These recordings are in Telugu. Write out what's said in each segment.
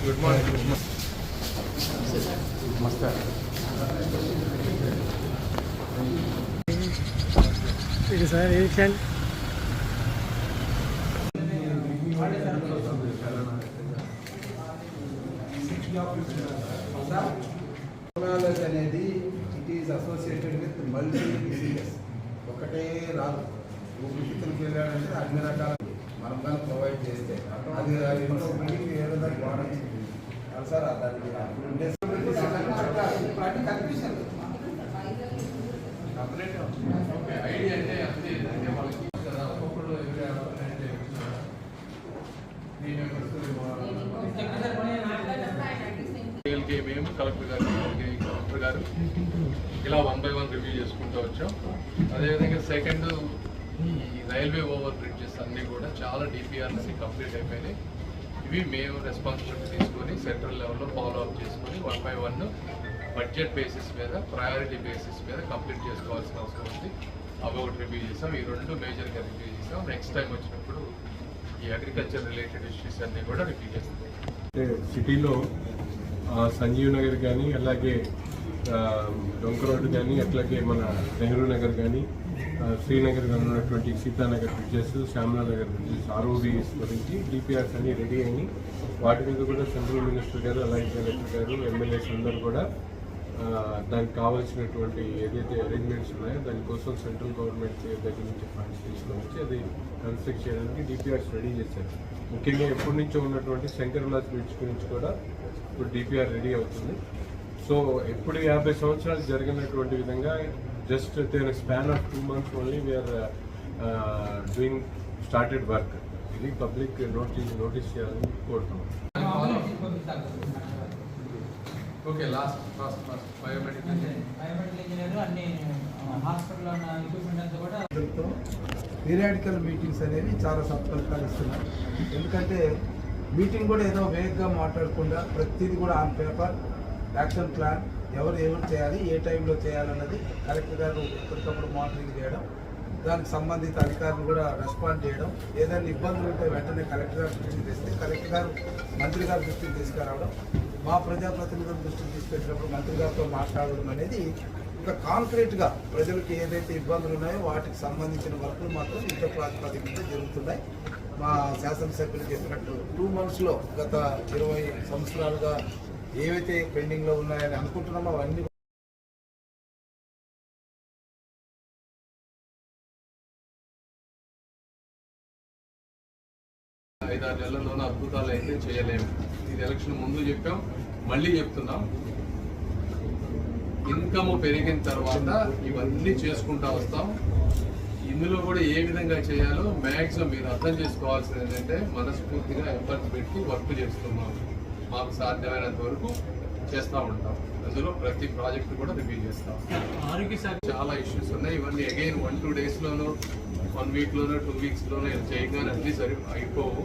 గుడ్ మార్నింగ్ నమస్కారం ఇది సార్ ఏ క్యాన్ అనేది it is associated with multi diseases ఒకటే రాదు. ఊపిరితిత్తులకు వెళ్ళాడంటే అన్ని రకాల మనం కానీ ప్రొవైడ్ చేస్తే అది వాడచ్చు. సార్ దానికి కనిపిస్తుంది ఓకే ఐడియా అంటే అంతే. అంటే వాళ్ళకి ఒక్కొక్కరు ఎవరి అంటే మేము కలెక్టర్ గారు అలాగే కలెక్టర్ గారు ఇలా వన్ బై వన్ రివ్యూ చేసుకుంటూ వచ్చాం. అదేవిధంగా సెకండ్ ఈ రైల్వే ఓవర్ బ్రిడ్జెస్ అన్నీ కూడా చాలా డిపిఆర్స్ కంప్లీట్ అయిపోయినాయి. ఇవి మేము రెస్పాన్సిబిలిటీ తీసుకొని సెంట్రల్ లెవెల్లో ఫాలో అప్ చేసుకొని one by one budget basis మీద ప్రయారిటీ బేసిస్ మీద కంప్లీట్ చేసుకోవాల్సిన అవసరం ఉంది. అవి ఒకటి రివ్యూ చేసాం. ఈ రెండు మేజర్గా రివ్యూ చేసాం. నెక్స్ట్ టైం వచ్చినప్పుడు ఈ అగ్రికల్చర్ రిలేటెడ్ ఇష్యూస్ అన్నీ కూడా రివ్యూ చేస్తాం. సిటీలో సంజీవ్ నగర్ కానీ అలాగే డొంక రోడ్ కానీ అట్లాగే మన నెహ్రూ నగర్ కానీ శ్రీనగర్ కానీ ఉన్నటువంటి Sitanagar bridges Shyamala Nagar bridges ROBs గురించి డిపిఆర్స్ అన్ని రెడీ అయ్యి వాటి మీద కూడా సెంట్రల్ మినిస్టర్ గారు అలాగే కలెక్టర్ గారు ఎమ్మెల్యేస్ అందరూ కూడా దానికి కావాల్సినటువంటి ఏదైతే అరేంజ్మెంట్స్ ఉన్నాయో దానికోసం సెంట్రల్ గవర్నమెంట్ దగ్గర నుంచి ఫండ్స్ తీసుకొని వచ్చి అది కన్స్ట్రక్ట్ చేయడానికి డిపిఆర్స్ రెడీ చేశారు. ముఖ్యంగా ఎప్పటి నుంచో ఉన్నటువంటి శంకర్ బ్రిడ్జ్ గురించి కూడా ఇప్పుడు డిపిఆర్ రెడీ అవుతుంది. సో ఎప్పుడు యాభై సంవత్సరాలు జరిగినటువంటి విధంగా జస్ట్ దేని span of two months only we are doing started work ఇది పబ్లిక్ నోటీస్ నోటీస్ చేయాలని కోరుతున్నాం. Okay last last last biomedical biomedical engineer అన్ని హాస్పిటల్లో ఉన్న ఎక్విప్మెంట్ అంతా కూడా పీరియాడికల్ మీటింగ్స్ అనేవి చాలా సత్ఫలితాలు ఇస్తున్నాయి. ఎందుకంటే మీటింగ్ కూడా ఏదో వేగంగా మాట్లాడకుండా ప్రతిదీ కూడా ఆన్ పేపర్ యాక్షన్ ప్లాన్ ఎవరు ఎవరు చేయాలి ఏ టైంలో చేయాలన్నది కలెక్టర్ గారు ఎప్పటికప్పుడు మానిటరింగ్ చేయడం దానికి సంబంధిత అధికారులు కూడా రెస్పాండ్ చేయడం ఏదైనా ఇబ్బందులు ఉంటే వెంటనే కలెక్టర్ గారు దృష్టికి తెస్తే కలెక్టర్ గారు మంత్రి గారు దృష్టికి తీసుకురావడం మా ప్రజాప్రతినిధుల దృష్టికి తీసుకెళ్ళినప్పుడు మంత్రి గారితో మాట్లాడడం అనేది ఇంకా కాంక్రీట్గా ప్రజలకు ఏదైతే ఇబ్బందులు ఉన్నాయో వాటికి సంబంధించిన వర్కులు మాత్రం యుద్ధ ప్రాతిపదిక మీద జరుగుతున్నాయి. మా శాసనసభ్యులు చెప్పినట్టు టూ మంత్స్లో గత ఇరవై సంవత్సరాలుగా ఏవైతే పెండింగ్లో ఉన్నాయని అనుకుంటున్నామో అవన్నీ ఐదారు నెలల్లోనే అద్భుతాలు అయితే చేయలేము. ఇది ఎలక్షన్ ముందు చెప్పాం మళ్ళీ చెప్తున్నాం. ఇన్కమ్ పెరిగిన తర్వాత ఇవన్నీ చేసుకుంటా వస్తాం. ఇందులో కూడా ఏ విధంగా చేయాలో మ్యాక్సిమం మీరు అర్థం చేసుకోవాల్సింది ఏంటంటే మనస్ఫూర్తిగా ఎఫర్ట్ పెట్టి వర్క్ చేస్తున్నాం. మాకు సాధ్యమైనంత వరకు చేస్తూ ఉంటాం. అందులో ప్రతి ప్రాజెక్ట్ కూడా రివ్యూ చేస్తాం. ఆరోగ్య శాఖ చాలా ఇష్యూస్ ఉన్నాయి. ఇవన్నీ అగైన్ వన్ టూ డేస్లోనూ వన్ వీక్లోనూ టూ వీక్స్లోనూ ఇలా చేయగానే అన్నీ సరి అయిపోవు.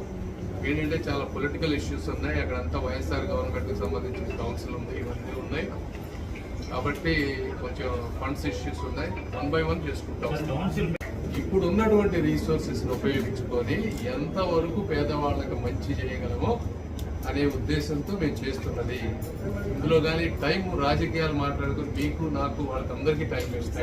ఏంటంటే చాలా పొలిటికల్ ఇష్యూస్ ఉన్నాయి. అక్కడంతా వైఎస్ఆర్ గవర్నమెంట్కి సంబంధించిన కౌన్సిల్ ఉంది. ఇవన్నీ ఉన్నాయి. కాబట్టి కొంచెం ఫండ్స్ ఇష్యూస్ ఉన్నాయి. వన్ బై వన్ చేసుకుంటాం. ఇప్పుడు ఉన్నటువంటి రీసోర్సెస్ని ఉపయోగించుకొని ఎంతవరకు పేదవాళ్ళకి మంచి చేయగలమో అనే ఉద్దేశంతో మేము చేస్తున్నది. ఇందులో కానీ టైం రాజకీయాలు మాట్లాడుకుని మీకు నాకు వాళ్ళకందరికీ టైం వేస్తాం